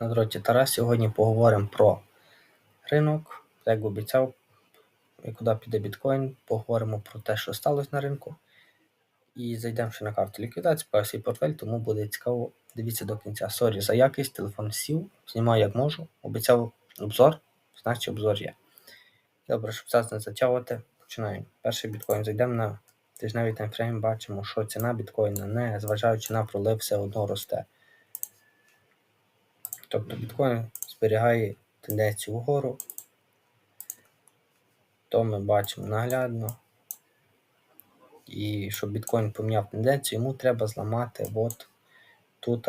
На дроті Тарас. Сьогодні поговоримо про ринок, як обіцяв, і куди піде біткоін. Поговоримо про те, що сталося на ринку. І зайдемо ще на карту ліквідації, по свій портфель, тому буде цікаво. Дивіться до кінця. Сорі за якість, телефон сів, знімаю як можу. Обіцяв обзор, значить обзор є. Добре, щоб зараз не затягувати, починаємо. Перший біткоін зайдемо на тижневий таймфрейм, бачимо, що ціна біткоїна, не зважаючи на пролив, все одно росте. Тобто біткоін зберігає тенденцію вгору, то ми бачимо наглядно. І щоб біткоін поміняв тенденцію, йому треба зламати от тут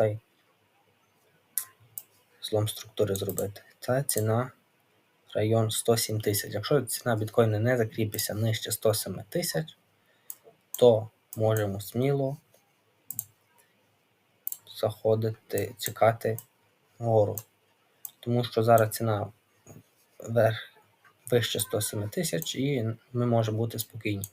злом структури зробити. Це ціна район 107 тисяч. Якщо ціна біткоїна не закріпиться нижче 107 тисяч, то можемо сміло заходити, чекати вгору. Тому що зараз ціна вверх вище 107 тисяч і ми можемо бути спокійні.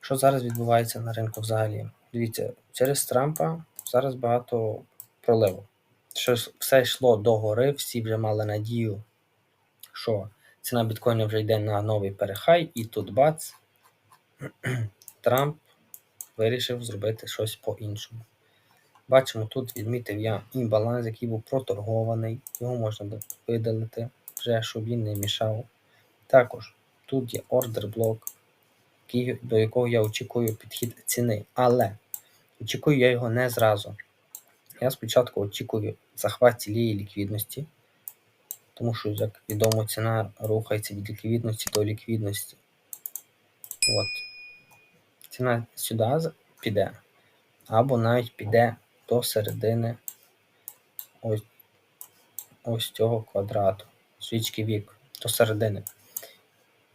Що зараз відбувається на ринку взагалі? Дивіться, через Трампа зараз багато проливу. Що все йшло до гори, всі вже мали надію, що ціна біткоїна вже йде на новий перехай, і тут бац, Трамп вирішив зробити щось по-іншому. Бачимо, тут відмітив я імбаланс, який був проторгований, його можна видалити, вже щоб він не мішав. Також тут є ордер блок, до якого я очікую підхід ціни. Але очікую я його не зразу. Я спочатку очікую захват цієї ліквідності, тому що, як відомо, ціна рухається від ліквідності до ліквідності. От. Ціна сюди піде, або навіть піде до середини ось ось цього квадрату, свічки вік, до середини.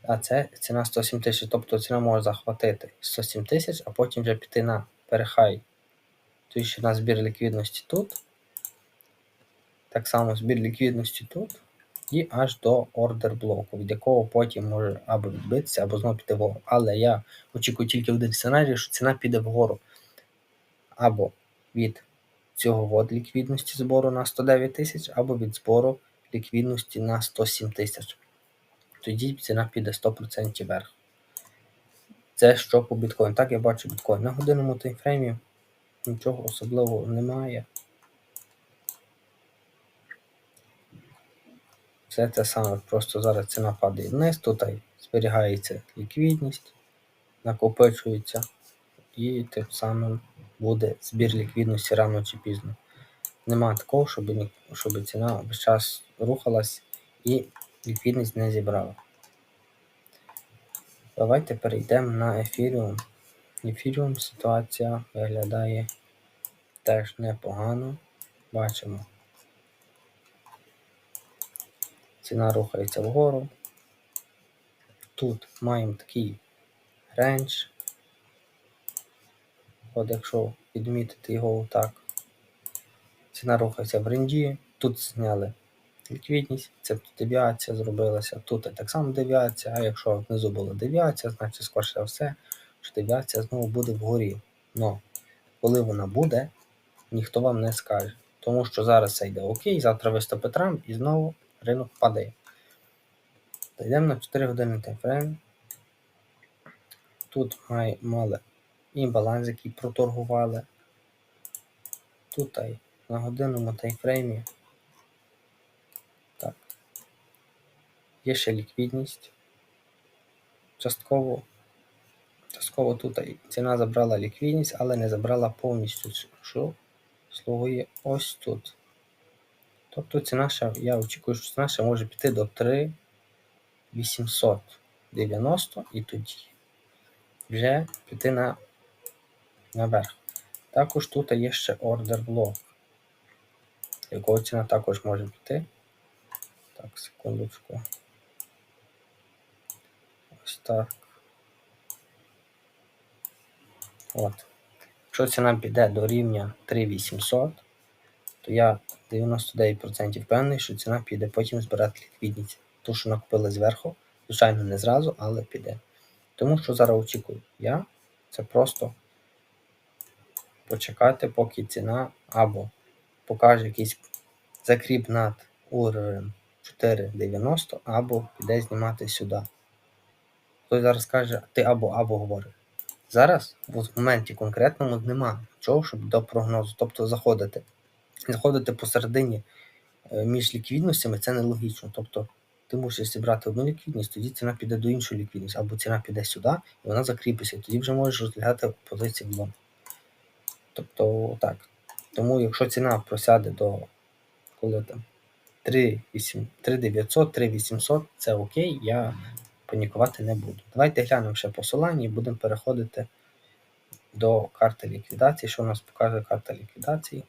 А це ціна 107 тисяч, тобто ціна може захватити 107 тисяч, а потім вже піти на перехай. Тут ще на збір ліквідності тут. Так само збір ліквідності тут. І аж до ордер блоку, від якого потім може або відбитися, або знову піти вгору. Але я очікую тільки один сценарій, що ціна піде вгору. Або від цього вод ліквідності збору на 109 тисяч, або від збору ліквідності на 107 тисяч. Тоді ціна піде 100% вверх. Це що по біткоїну. Так я бачу біткоін. На годинному таймфреймі нічого особливого немає. Все те саме, просто зараз ціна падає вниз, тут зберігається ліквідність, накопичується, і тим самим буде збір ліквідності рано чи пізно. Нема такого, щоб щоб ціна весь час рухалась і ліквідність не зібрала. Давайте перейдемо на ефіріум. Ефіріум ситуація виглядає теж непогано. Бачимо. Ціна рухається вгору. Тут маємо такий рендж. От якщо відмітити його так, ціна рухається в ренджі, тут зняли ліквідність, це девіація зробилася, тут так само девіація, а якщо внизу була девіація, значить скоріше за все, що девіація знову буде вгорі. Но коли вона буде, ніхто вам не скаже. Тому що зараз це йде окей, завтра виступить Трамп і знову ринок падає. Йдемо на 4 години таймфрейм. Тут має, мали імбаланс, який проторгували. Тут на годинному таймфреймі так, є ще ліквідність. Частково частково тут ціна забрала ліквідність, але не забрала повністю, що слугує ось тут. Тобто ціна ще, я очікую, що ціна ще може піти до 3 890 і тоді вже піти на наверх. Також тут є ще ордер блок, якого ціна також може піти. Так, секундочку. Ось так. От. Якщо ціна піде до рівня 3800, то я 99% впевнений, що ціна піде потім збирати ліквідність. Ту, що накупили зверху, звичайно, не зразу, але піде. Тому що зараз очікую я, це просто почекати, поки ціна або покаже якийсь закріп над уровнем 4,90 або піде знімати сюди. Хтось зараз каже, ти або або говориш. Зараз, в моменті конкретному, нема чого, щоб до прогнозу. Тобто заходити. Заходити посередині е, між ліквідностями це нелогічно. Тобто ти мусиш зібрати одну ліквідність, тоді ціна піде до іншої ліквідності, або ціна піде сюди, і вона закріпиться, тоді вже можеш розглядати позиції в лонг. Тобто так. Тому якщо ціна просяде до коли там 3900, 3800, це окей, я панікувати не буду. Давайте глянемо ще посилання і будемо переходити до карти ліквідації. Що у нас показує карта ліквідації?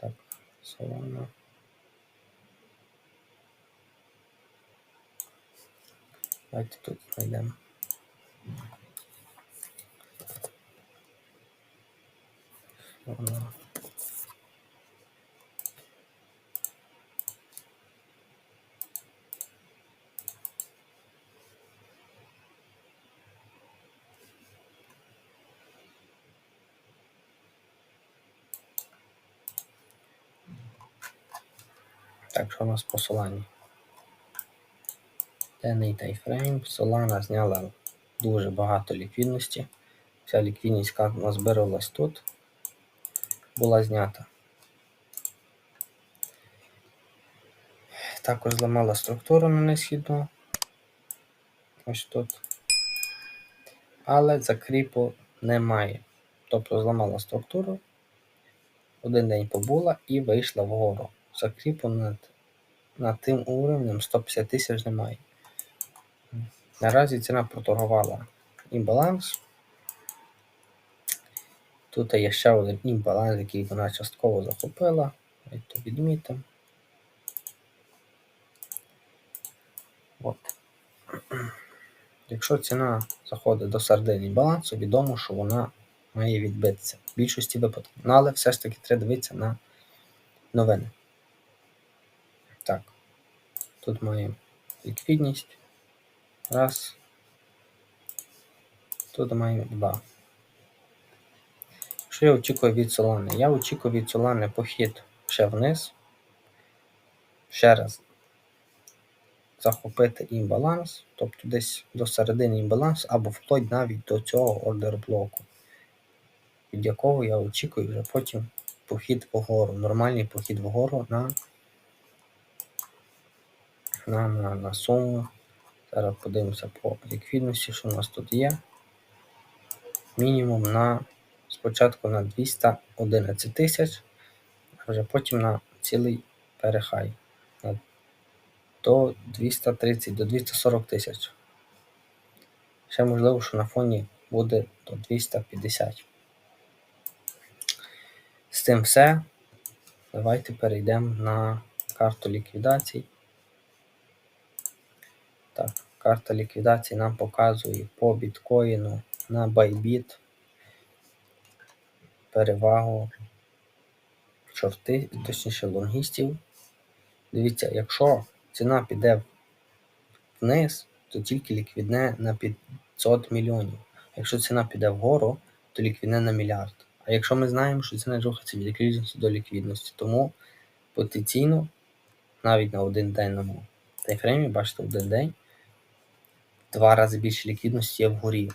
Так, Solana. Давайте тут знайдемо. Так, що у нас посилання? Денний тайфрейм. Solana зняла дуже багато ліквідності. Вся ліквідність, назбиралась тут, була знята. Також зламала структуру на несхідну. Ось тут. Але закріпу немає. Тобто зламала структуру, один день побула і вийшла вгору. Закріпу над, над тим уровнем 150 тисяч немає. Наразі ціна проторгувала імбаланс. Тут є ще один імбаланс, який вона частково захопила. Давайте відмітимо. От. Якщо ціна заходить до середини балансу, відомо, що вона має відбитися в більшості випадків. Ну, але все ж таки треба дивитися на новини. Так, тут маємо ліквідність. Раз. Тут маємо два. Що я очікую від Solana? Я очікую від Solana похід ще вниз. Ще раз захопити імбаланс, тобто десь до середини імбалансу, або вплоть навіть до цього ордер блоку, від якого я очікую вже потім похід вгору, нормальний похід вгору на на, на, на суму. Зараз подивимося по ліквідності, що у нас тут є. Мінімум на спочатку на 211 тисяч, а вже потім на цілий перехай до 230 до 240 тисяч. Ще можливо, що на фоні буде до 250. З цим все. Давайте перейдемо на карту ліквідацій. Так, карта ліквідації нам показує по біткоїну на Bybit перевагу чорти, точніше лонгістів. Дивіться, якщо ціна піде вниз, то тільки ліквідне на 500 мільйонів. Якщо ціна піде вгору, то ліквідне на мільярд. А якщо ми знаємо, що ціна рухається від ліквідності до ліквідності, тому потенційно навіть на один денному тайфреймі, бачите, один день два рази більше ліквідності є вгорі.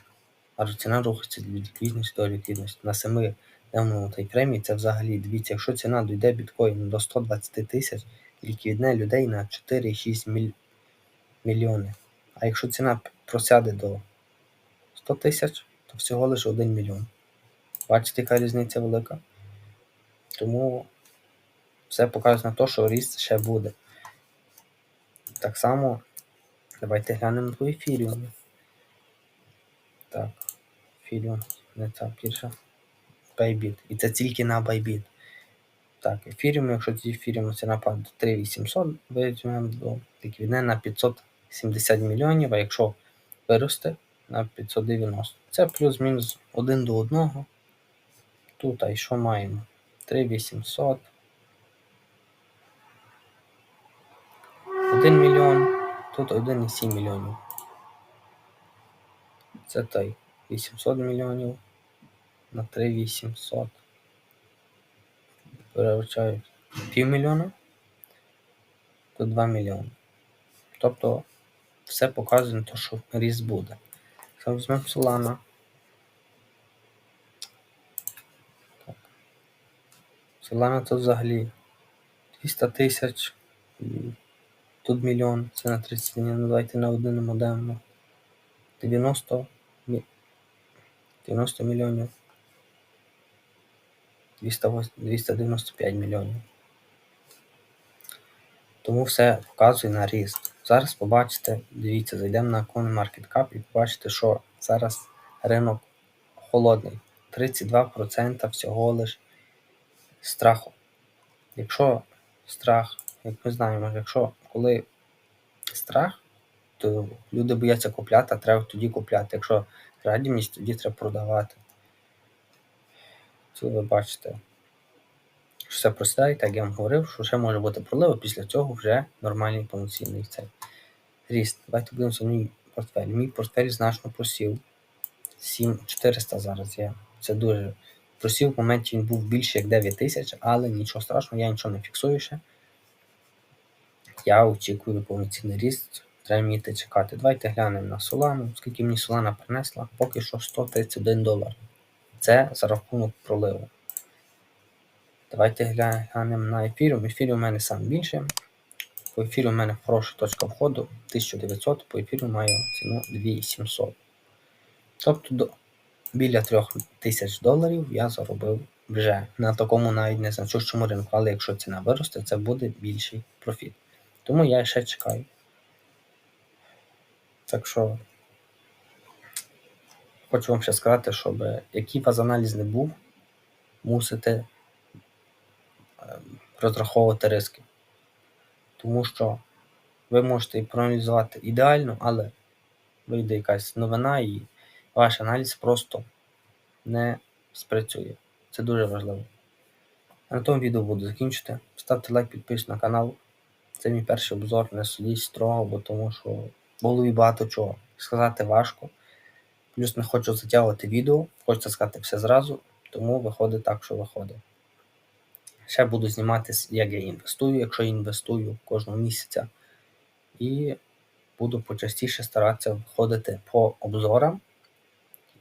Адже ціна рухається від ліквідності до ліквідності. На 7 денному тайфреймі це взагалі, дивіться, якщо ціна дійде біткоїну до 120 тисяч, ліквідне людей на 4,6 міль... мільйони. А якщо ціна просяде до 100 тисяч, то всього лише 1 мільйон. Бачите, яка різниця велика? Тому все показує на те, що ріст ще буде. Так само, давайте глянемо по ефіріумі. Так, ефіріум, не ця біржа. Bybit. І це тільки на Bybit. Так, ефіріум, якщо ці ефіріум ціна падає до 3800, візьмемо до ліквідне на 570 мільйонів, а якщо виросте на 590. Це плюс-мінус 1 до 1. Тут, а що маємо? 3800. 1 мільйон, тут 1,7 мільйонів. Це той 800 мільйонів на 3800. Перевчають півмільйона, тут 2 мільйони. Тобто все показує на те, що ріст буде. Якщо візьмемо Solana. Так. Solana тут взагалі 200 тисяч, тут мільйон, це на 30 днів, ну давайте на один модем. 90, 90 мільйонів. 208 295 мільйонів. Тому все показує на ріст. Зараз побачите, дивіться, зайдемо на CoinMarketCap і побачите, що зараз ринок холодний. 32% всього лиш страху. Якщо страх, як ми знаємо, якщо коли страх, то люди бояться купляти, а треба тоді купляти. Якщо радімість, тоді треба продавати. Це ви бачите. що Все просідає, так я вам говорив, що ще може бути пролив, а після цього вже нормальний повноцінний цей ріст. Давайте подивимося мій портфель. Мій портфель значно просів. 7400 зараз є. Це дуже просів. В моменті він був більше як 9 тисяч, але нічого страшного, я нічого не фіксую ще. Я очікую повноцінний ріст. Треба вміти чекати. Давайте глянемо на Solana. Скільки мені Solana принесла? Поки що 131 долар. Це за рахунок проливу. Давайте глянемо на ефіріум. Ефіріум у мене сам більше. По ефіру у мене хороша точка входу 1900, по ефіру маю ціну 2700. Тобто до, біля 3000 доларів я заробив вже на такому навіть не незначущому ринку. Але якщо ціна виросте, це буде більший профіт. Тому я ще чекаю. Так що хочу вам ще сказати, щоб який вас аналіз не був, мусите ем, розраховувати риски. Тому що ви можете і проаналізувати ідеально, але вийде якась новина і ваш аналіз просто не спрацює. Це дуже важливо. На тому відео буду закінчити. Ставте лайк, підписуйтесь на канал. Це мій перший обзор, не судіть строго, бо тому що в голові багато чого. Сказати важко. Плюс не хочу затягувати відео, хочеться сказати все зразу, тому виходить так, що виходить. Ще буду знімати, як я інвестую, якщо я інвестую кожного місяця. І буду почастіше старатися виходити по обзорам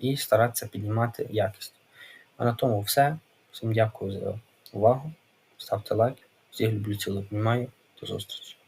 і старатися піднімати якість. А на тому все. Всім дякую за увагу. Ставте лайк. Всіх люблю, цілую, обнімаю. До зустрічі.